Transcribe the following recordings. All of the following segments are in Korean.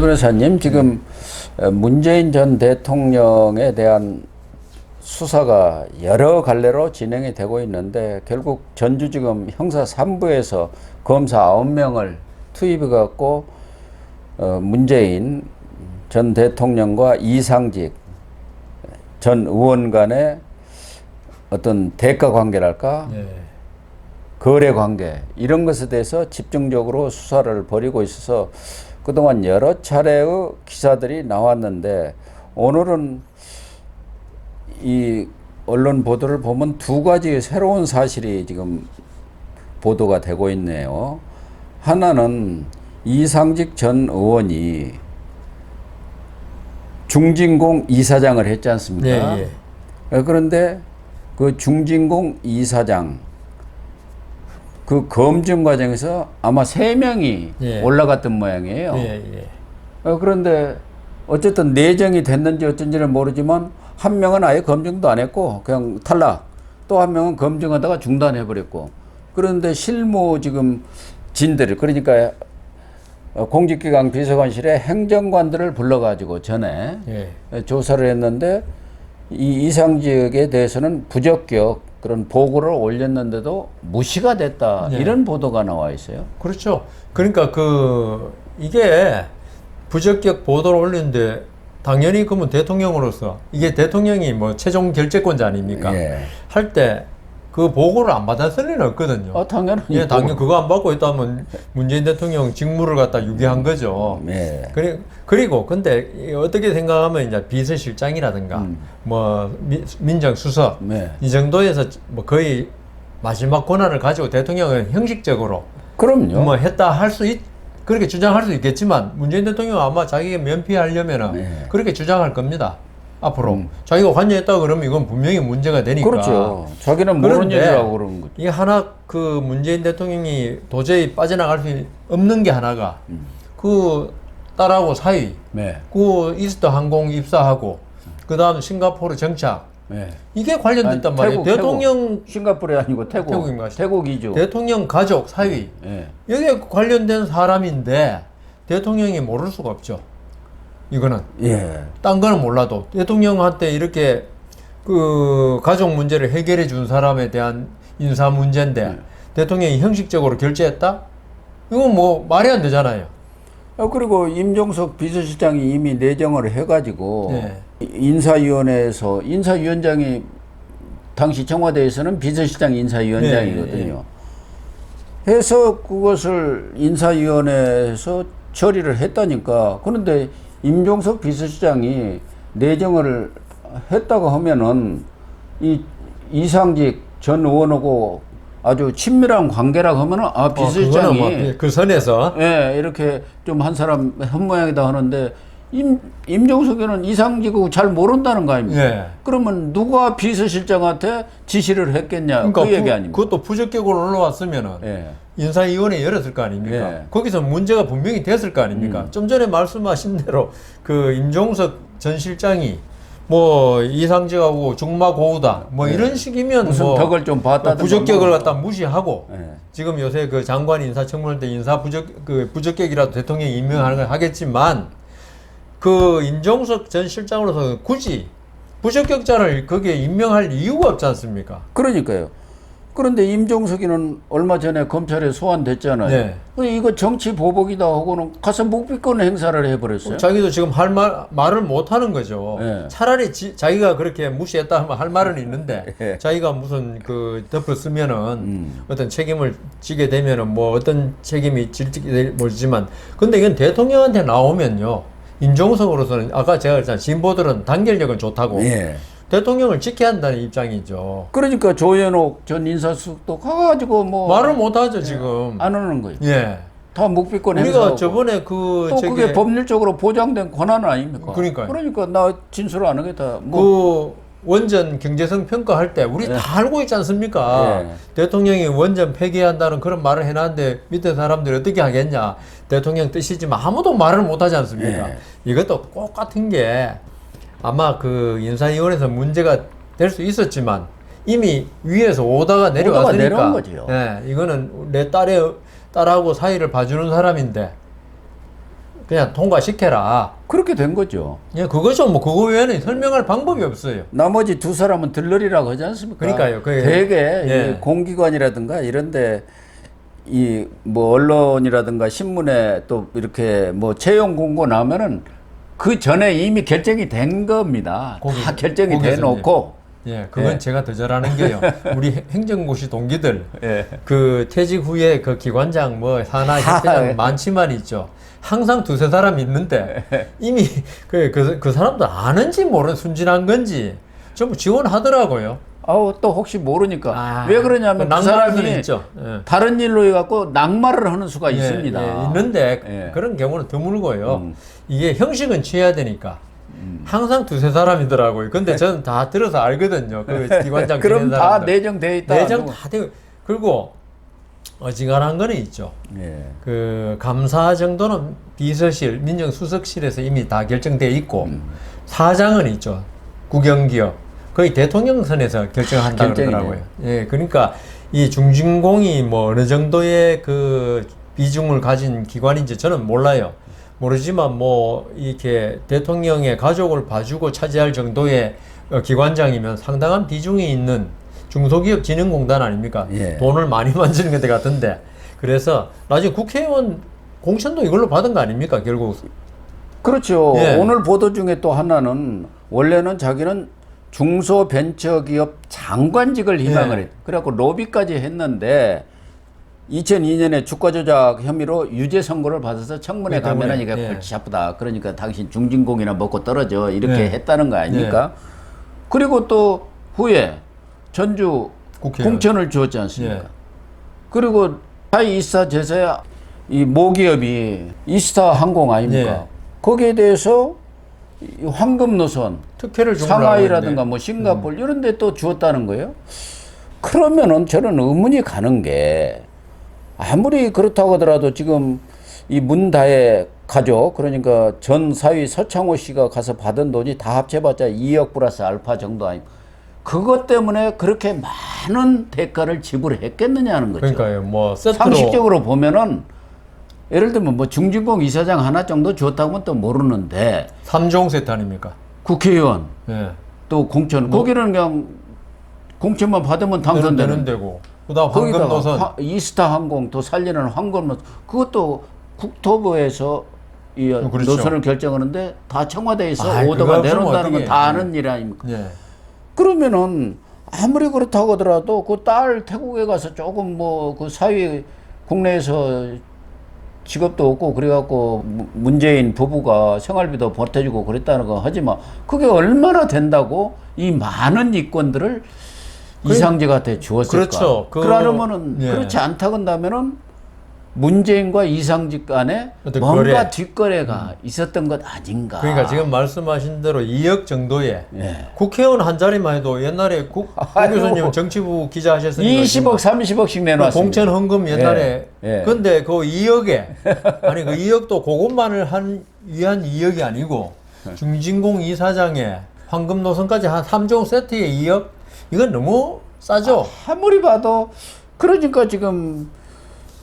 네, 변호사님 지금 어, 문재인 전 대통령에 대한 수사가 여러 갈래로 진행이 되고 있는데 결국 전주지검 형사 3부에서 검사 9명을 투입해 갖고 어, 문재인 전 대통령과 이상직 전 의원 간의 어떤 대가 관계랄까 예. 거래 관계 이런 것에 대해서 집중적으로 수사를 벌이고 있어서 그동안 여러 차례의 기사들이 나왔는데 오늘은 이 언론 보도를 보면 두 가지 새로운 사실이 지금 보도가 되고 있네요. 하나는 이상직 전 의원이 중진공 이사장을 했지 않습니까? 네, 예. 어, 그런데 그 중진공 이사장 그 검증 과정에서 아마 세 명이 예. 올라갔던 모양이에요. 예, 예. 어, 그런데 어쨌든 내정이 됐는지 어쩐지는 모르지만 한 명은 아예 검증도 안 했고 그냥 탈락. 또 한 명은 검증하다가 중단해 버렸고. 그런데 실무 지금 진들 그러니까 어, 공직기강 비서관실에 행정관들을 불러가지고 전에 예. 조사를 했는데 이 이상직에 대해서는 부적격 그런 보고를 올렸는데도 무시가 됐다 네. 이런 보도가 나와 있어요. 그렇죠. 그러니까 그 이게 부적격 보도를 올리는데 당연히 그러면 대통령으로서 이게 대통령이 뭐 최종 결재권자 아닙니까? 예. 할때 그 보고를 안 받았을 리는 없거든요. 어 당연히 예, 당연 그거 안 받고 있다면 문재인 대통령 직무를 갖다 유기한 거죠. 예. 그리, 그리고 근데 이 어떻게 생각하면 이제 비서실장이라든가 음. 뭐 미- 민정수석 네. 이 정도에서 뭐 거의 마지막 권한을 가지고 대통령은 형식적으로 그럼요. 뭐 했다 할 수 있, 그렇게 주장할 수 있겠지만 문재인 대통령 아마 자기가 면피하려면은 네. 그렇게 주장할 겁니다. 앞으로 음. 자기가 관여했다 그러면 이건 분명히 문제가 되니까. 그렇죠. 자기는 모르는 얘기라고 그러는 거죠. 이게 하나 그 문재인 대통령이 도저히 빠져나갈 수 없는 게 하나가 음. 그 딸하고 사이, 네. 그 이스트 항공 입사하고 그 다음 싱가포르 정착 네. 이게 관련됐단 아니, 말이에요. 태국, 대통령 싱가포르 아니고 태국. 태국인가? 태국이죠. 대통령 가족 사위 예. 여기에 관련된 사람인데 대통령이 모를 수가 없죠. 이거는 예. 딴 거는 몰라도 대통령한테 이렇게 그 가족 문제를 해결해 준 사람에 대한 인사 문제인데 네. 대통령이 형식적으로 결재했다? 이건 뭐 말이 안 되잖아요. 어, 그리고 임종석 비서실장이 이미 내정을 해가지고 네. 인사위원회에서 인사위원장이 당시 청와대에서는 비서실장 인사위원장이거든요. 해서 그것을 인사위원회에서 처리를 했다니까. 그런데 임종석 비서실장이 내정을 했다고 하면은 이 이상직 전 의원하고 아주 친밀한 관계라고 하면은 아 어, 비서실장이 그거는 뭐그 선에서 예, 이렇게 좀 한 사람 한 모양이다 하는데 임 임종석이는 이상직하고 잘 모른다는 거 아닙니까? 예. 그러면 누가 비서실장한테 지시를 했겠냐 그 얘기 부- 아닙니까? 그것도 부적격으로 올라왔으면은 예. 인사위원회 열었을 거 아닙니까? 예. 거기서 문제가 분명히 됐을 거 아닙니까? 음. 좀 전에 말씀하신 대로 그 임종석 전 실장이 뭐 이상직하고 중마고우다 뭐 예. 이런 식이면 무슨 뭐 덕을 좀 봤다든가 부적격을 뭐. 갖다 무시하고 예. 지금 요새 그 장관 인사청문회 때 인사 부적 그 부적격이라도 대통령이 임명하는 걸 하겠지만 그 임종석 전 실장으로서 굳이 부적격자를 거기에 임명할 이유가 없지 않습니까? 그러니까요. 그런데 임종석이는 얼마 전에 검찰에 소환됐잖아요. 네. 이거 정치 보복이다 하고는 가서 묵비권 행사를 해버렸어요. 자기도 지금 할 말, 말을 못 하는 거죠. 예. 차라리 지, 자기가 그렇게 무시했다 하면 할 말은 있는데, 예. 자기가 무슨 그 덮어 쓰면은 음. 어떤 책임을 지게 되면은 뭐 어떤 책임이 질지 모르지만, 근데 이건 대통령한테 나오면요. 임종석으로서는 아까 제가 그랬잖아요. 진보들은 단결력은 좋다고. 예. 대통령을 지켜야 한다는 입장이죠. 그러니까 조현옥 전 인사수석도 가가지고 뭐 말을 못 하죠, 지금. 안 하는 거예요. 예. 다 묵비권 우리가 행사하고. 저번에 그, 또 저기 그게 법률적으로 보장된 권한 아닙니까? 그러니까요. 그러니까 나 진술 안 하겠다. 뭐 그 원전 경제성 평가할 때 우리 다 알고 있지 않습니까? 예. 대통령이 원전 폐기한다는 그런 말을 해놨는데 밑에 사람들이 어떻게 하겠냐? 대통령 뜻이지만 아무도 말을 못하지 않습니까? 예. 이것도 똑같은 게 아마 그 인사위원회에서 문제가 될 수 있었지만 이미 위에서 오다가 내려왔으니까 내려온 거지요. 예, 이거는 내 딸의 딸하고 사이를 봐주는 사람인데 그냥 통과시켜라. 그렇게 된 거죠. 예, 그거죠. 뭐 그거 외에는 설명할 방법이 없어요. 나머지 두 사람은 들러리라고 하지 않습니까? 그러니까요. 그- 되게 예. 이 공기관이라든가 이런데 이 뭐 언론이라든가 신문에 또 이렇게 뭐 채용 공고 나오면은 그 전에 이미 결정이 된 겁니다. 거기- 다 결정이 돼 놓고 예, 그건 예. 제가 더 잘하는 게요. 우리 행정고시 동기들 예. 그 퇴직 후에 그 기관장 뭐 산하 협회장 예. 많지만 있죠. 항상 두세 사람 있는데 이미 그, 그, 그 사람들 아는지 모르는 순진한 건지 전부 지원하더라고요. 아우 또 혹시 모르니까 아, 왜 그러냐면 그 사람이 있죠. 예. 다른 일로 해갖고 낙마를 하는 수가 예, 있습니다. 예, 있는데 예. 그런 경우는 드물고요. 음. 이게 형식은 취해야 되니까. 항상 두세 사람이더라고요. 근데 저는 다 들어서 알거든요. 그 기관장 그럼 다. 내정돼 있다. 내정 다 되고 그리고 어지간한 거는 있죠. 예. 그 감사 정도는 비서실, 민정수석실에서 이미 다 결정돼 있고 음. 사장은 있죠. 국영기업 거의 대통령 선에서 결정한다 결정이네요. 그러더라고요. 예, 그러니까 이 중진공이 뭐 어느 정도의 그 비중을 가진 기관인지 저는 몰라요. 모르지만 뭐 이렇게 대통령의 가족을 봐주고 차지할 정도의 어, 기관장이면 상당한 비중이 있는 중소기업 진흥공단 아닙니까? 예. 돈을 많이 만지는 것 같은데 그래서 나중에 국회의원 공천도 이걸로 받은 거 아닙니까? 결국 그렇죠. 예. 오늘 보도 중에 또 하나는 원래는 자기는 중소벤처기업 장관직을 희망을 예. 했. 그래갖고 로비까지 했는데 2002년에 주가 조작 혐의로 유죄 선고를 받아서 청문회 가면은 이게 예. 골치 아프다. 그러니까 당신 중진공이나 먹고 떨어져 이렇게 예. 했다는 거 아닙니까? 그리고 또 후에 전주 국회의원. 공천을 주었지 않습니까? 예. 그리고 하이 이스타 제세 이 모기업이 이스타 항공 아닙니까? 예. 거기에 대해서 이 황금 노선 특혜를 준 상하이라든가 뭐 싱가폴 이런 데 또 주었다는 거예요. 그러면은 저는 의문이 가는 게 아무리 그렇다고 하더라도 지금 이 문다의 가족 그러니까 전 사위 서창호 씨가 가서 받은 돈이 다 합쳐봤자 2억 플러스 알파 정도 아니 그것 때문에 그렇게 많은 대가를 지불했겠느냐는 거죠. 그러니까요. 뭐 세트로 상식적으로 보면은 예를 들면 뭐 중진공 이사장 하나 정도 줬다고는 또 모르는데 3종 세트 아닙니까? 국회의원 예. 또 공천 거기는 그냥 공천만 받으면 되는 당선되는 되고 그다음 황금 거기다가 노선 화- 이스타 항공 또 살리는 황금 노선 그것도 국토부에서 이 어, 그렇죠. 노선을 결정하는데 다 청와대에서 아이, 오더가 없으면 내놓는다는 건 어떡해. 다 아는 일 아닙니까? 예. 그러면은 아무리 그렇다고 하더라도 그 딸 태국에 가서 조금 뭐 그 사회 국내에서 직업도 없고 그래갖고 무- 문재인 부부가 생활비도 보태주고 그랬다는 거 하지만 그게 얼마나 된다고 이 많은 이권들을 이상직한테 주었을까? 그렇죠. 그- 그러면은 예. 그렇지 않다 건다면은 문재인과 이상직 간에 뭔가 거래. 뒷거래가 있었던 것 아닌가? 그러니까 지금 말씀하신 대로 2억 정도의 예. 국회의원 한 자리만 해도 옛날에 국, 국 아이고. 교수님 정치부 기자 하셨으니까 20억, 30억씩 내놨습니다. 공천 헌금 옛날에 예, 예. 근데 그 2억에 아니 그 2억도 그것만을 한 위한 2억이 아니고 중진공 이사장의 황금 노선까지 한 3종 세트에 2억 이건 너무 싸죠. 아무리 봐도 그러니까 지금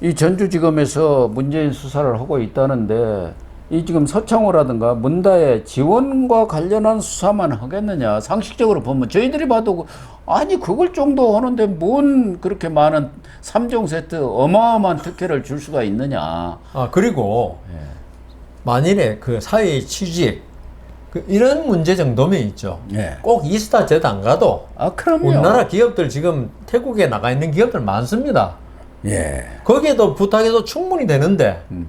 이 전주지검에서 문재인 수사를 하고 있다는데 이 지금 서창호라든가 문다의 지원과 관련한 수사만 하겠느냐 상식적으로 보면 저희들이 봐도 그- 아니 그걸 정도 하는데 뭔 그렇게 많은 삼종 세트 어마어마한 특혜를 줄 수가 있느냐 아 그리고 만일에 그 사회 취직 그 이런 문제 정도면 있죠. 예. 꼭 이스타 제도 안 가도 아 그럼요 우리나라 기업들 지금 태국에 나가 있는 기업들 많습니다. 예 거기에도 부탁해도 충분히 되는데 음.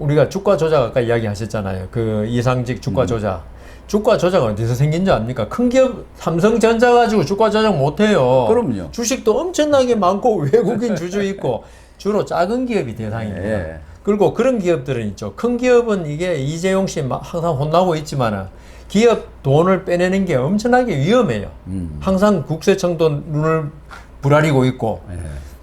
우리가 주가 조작 아까 이야기하셨잖아요. 그 이상직 음. 주가 조작. 주가 조작은 어디서 생긴 줄 압니까? 큰 기업 삼성전자 가지고 주가 조작 못해요. 그럼요. 주식도 엄청나게 많고 외국인 주주 있고 주로 작은 기업이 대상입니다. 예. 그리고 그런 기업들은 있죠. 큰 기업은 이게 이재용 씨막 항상 혼나고 있지만은 기업 돈을 빼내는 게 엄청나게 위험해요. 음. 항상 국세청도 눈을 부라리고 있고. 예.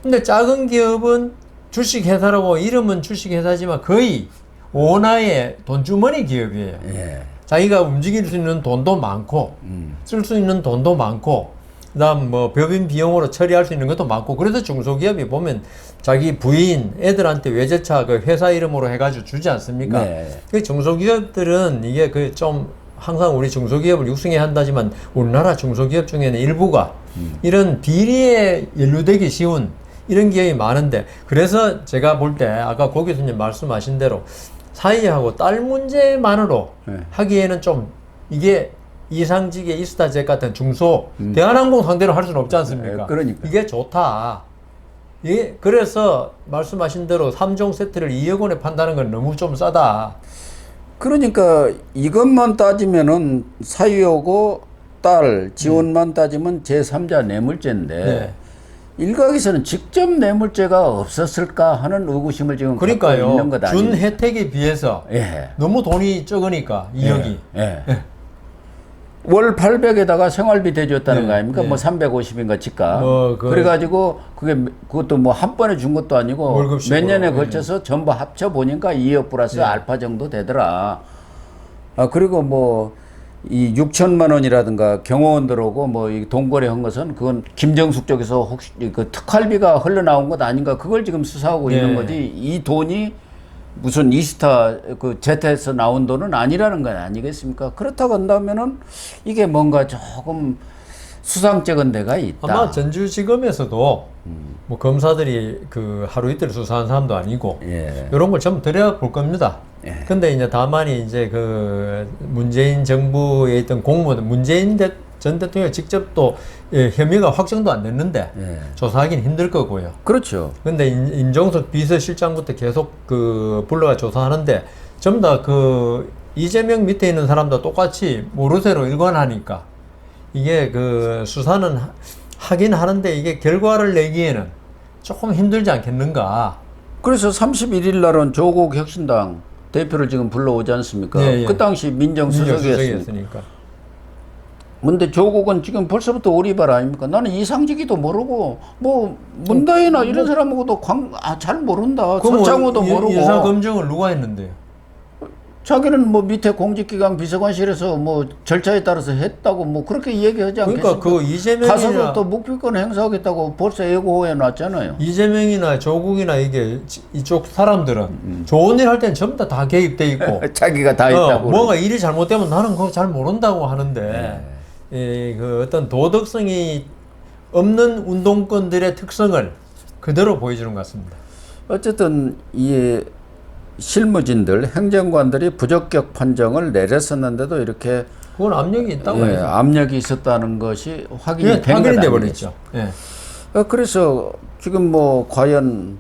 근데 작은 기업은 주식회사라고 이름은 주식회사지만 거의 원화의 돈주머니 기업이에요. 예. 자기가 움직일 수 있는 돈도 많고 음. 쓸 수 있는 돈도 많고 그다음 뭐 법인 비용으로 처리할 수 있는 것도 많고 그래서 중소기업이 보면 자기 부인 애들한테 외제차 그 회사 이름으로 해가지고 주지 않습니까? 네. 그 중소기업들은 이게 그 좀 항상 우리 중소기업을 육성해야 한다지만 우리나라 중소기업 중에는 일부가 이런 비리에 연루되기 쉬운 이런 기업이 많은데 그래서 제가 볼 때 아까 고 교수님 말씀하신 대로 사이하고 딸 문제만으로 네. 하기에는 좀 이게 이상직의 이스타젯 같은 중소 대한항공 상대로 할 수는 없지 않습니까? 네, 그러니까. 이게 좋다. 예, 그래서 말씀하신 대로 3종 세트를 2억 원에 판다는 건 너무 좀 싸다. 그러니까 이것만 따지면은 사유하고 딸 지원만 따지면 제3자 뇌물죄인데 네. 일각에서는 직접 뇌물죄가 없었을까 하는 의구심을 지금 갖고 있는 그러니까요. 것준 아니에요? 혜택에 비해서 예. 너무 돈이 적으니까 2억이. 예. 예. 월 800에다가 생활비 대줬다는 네, 거 아닙니까? 네. 뭐 350인가 집값. 뭐 그- 그래가지고 그게 그것도 뭐 한 번에 준 것도 아니고 월급식으로, 몇 년에 예. 걸쳐서 전부 합쳐 보니까 2억 플러스 네. 알파 정도 되더라. 아 그리고 뭐 이 6천만 원이라든가 경호원 들어오고 뭐이 돈거래 한 것은 그건 김정숙 쪽에서 혹시 그 특활비가 흘러나온 것 아닌가 그걸 지금 수사하고 네. 있는 거지 이 돈이 무슨 이스타 그 제타에서 나온 돈은 아니라는 건 아니겠습니까? 그렇다고 한다면은 이게 뭔가 조금 수상쩍은 데가 있다. 아마 전주지검에서도 뭐 검사들이 그 하루 이틀 수사한 사람도 아니고 예. 이런 걸 좀 들여볼 겁니다. 예. 근데 이제 다만이 이제 그 문재인 정부에 있던 공무원 문재인 대, 전 대통령 직접 또 예, 혐의가 확정도 안 됐는데 예. 조사하기는 힘들 거고요. 그렇죠. 근데 인, 임종석 비서실장부터 계속 그 불러가 조사하는데 전부 다 그 이재명 밑에 있는 사람도 똑같이 모르쇠로 일관하니까 이게 그 수사는 하- 하긴 하는데 이게 결과를 내기에는 조금 힘들지 않겠는가. 그래서 31일 날은 조국 혁신당 대표를 지금 불러오지 않습니까? 예, 예. 그 당시. 민정수석이었으니까. 근데 조국은 지금 벌써부터 오리발 아닙니까? 나는 이상직이도 모르고 뭐 문다이나 이런 사람하고도 광, 아, 잘 모른다. 서창호도 모르고 예산 검증을 누가 했는데요? 자기는 뭐 밑에 공직기강 비서관실에서 뭐 절차에 따라서 했다고 뭐 그렇게 얘기하지 않겠습니까? 그러니까 그 이재명이나 가서도 또 묵비권 행사하겠다고 벌써 예고해 놨잖아요. 이재명이나 조국이나 이게 지- 이쪽 사람들은 음. 좋은 일할땐 전부 다 다 개입돼 있고 자기가 다 어, 했다고. 뭔가 일이 잘못되면 나는 그거 잘 모른다고 하는데 네. 이, 그 어떤 도덕성이 없는 운동권들의 특성을 그대로 보여주는 것 같습니다. 어쨌든 이 실무진들 행정관들이 부적격 판정을 내렸었는데도 이렇게 그건 압력이 있다고 예, 압력이 있었다는 것이 확인이 예, 된 확인이 것돼 아니겠어요? 버렸죠. 예. 어, 그래서 지금 뭐 과연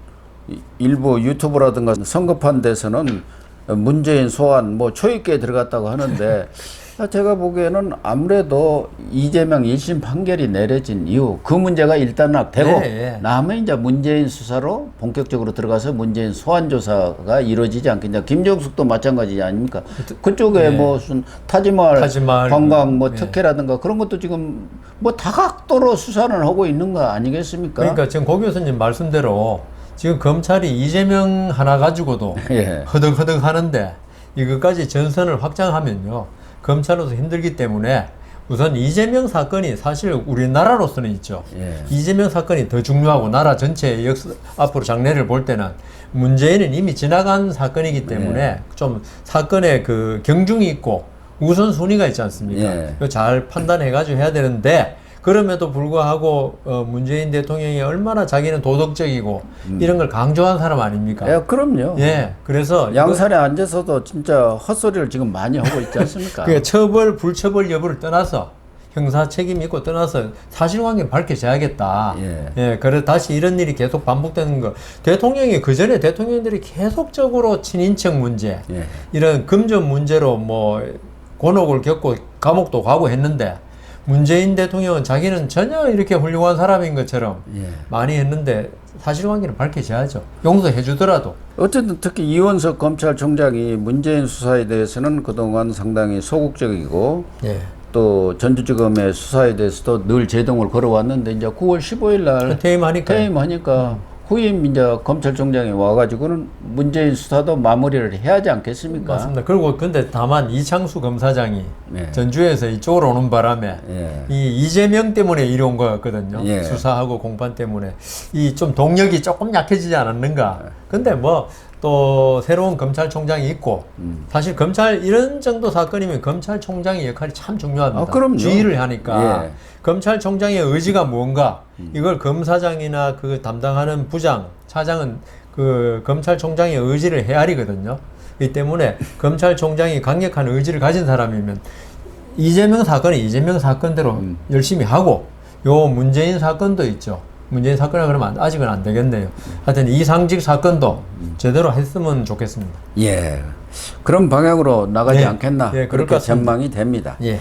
이- 일부 유튜브라든가 성급한 데서는 문재인 소환 뭐 초입계에 들어갔다고 하는데 아, 제가 보기에는 아무래도 이재명 1심 판결이 내려진 이후 그 문제가 일단 되고 네, 예. 다음에 이제 문재인 수사로 본격적으로 들어가서 문재인 소환 조사가 이루어지지 않겠냐. 김정숙도 마찬가지 아닙니까? 그쪽에 네. 뭐 무슨 타지마을, 타지마을, 관광 뭐 네. 특혜라든가 그런 것도 지금 뭐 다각도로 수사는 하고 있는 거 아니겠습니까? 그러니까 지금 고 교수님 말씀대로 지금 검찰이 이재명 하나 가지고도 예. 허덕허덕 하는데 이것까지 전선을 확장하면요 검찰로서 힘들기 때문에 우선 이재명 사건이 사실 우리나라로서는 있죠. 예. 이재명 사건이 더 중요하고 나라 전체의 역사 앞으로 장래를 볼 때는 문재인은 이미 지나간 사건이기 때문에 네. 좀 사건의 그 경중이 있고 우선 순위가 있지 않습니까? 예. 잘 판단해가지고 해야 되는데 그럼에도 불구하고 어, 문재인 대통령이 얼마나 자기는 도덕적이고 이런 걸 강조한 사람 아닙니까? 음. 예, 그럼요. 예, 그래서 양산에 앉아서도 진짜 헛소리를 지금 많이 하고 있지 않습니까? 그 처벌 불처벌 여부를 떠나서 형사 책임 있고 떠나서 사실관계 밝혀져야겠다. 예. 그래 다시 이런 일이 계속 반복되는 거. 대통령이 그 전에 대통령들이 계속적으로 친인척 문제, 예. 이런 금전 문제로 뭐 곤혹을 겪고 감옥도 가고 했는데 문재인 대통령은 자기는 전혀 이렇게 훌륭한 사람인 것처럼 예. 많이 했는데 사실관계는 밝혀져야죠. 용서해 주더라도. 어쨌든 특히 이원석 검찰총장이 문재인 수사에 대해서는 그동안 상당히 소극적이고 예. 또 전주지검의 수사에 대해서도 늘 제동을 걸어왔는데 이제 9월 15일 날 퇴임하니까. 퇴임하니까 후임 이제 검찰총장이 와가지고는 문재인 수사도 마무리를 해야 하지 않겠습니까? 맞습니다. 그리고 근데 다만 이창수 검사장이 네. 전주에서 이쪽으로 오는 바람에 예. 이 이재명 때문에 이리 온 거였거든요. 예. 수사하고 공판 때문에 이 좀 동력이 조금 약해지지 않았는가. 근데 뭐 또 새로운 검찰총장이 있고 음. 사실 검찰 이런 정도 사건이면 검찰총장의 역할이 참 중요합니다. 아, 그럼요. 주의를 하니까 예. 음. 검찰총장의 의지가 뭔가 이걸 검사장이나 그 담당하는 부장 차장은 그 검찰총장의 의지를 헤아리거든요. 이 때문에 검찰총장이 강력한 의지를 가진 사람이면 이재명 사건은 이재명 사건대로 음. 열심히 하고 요 문재인 사건도 있죠. 문재인 사건이라 그러면 안- 아직은 안 되겠네요. 하여튼 이상직 사건도 음. 제대로 했으면 좋겠습니다. 예. 그런 방향으로 나가지 예. 않겠나 예, 그럴 그렇게 같습니다. 전망이 됩니다. 예.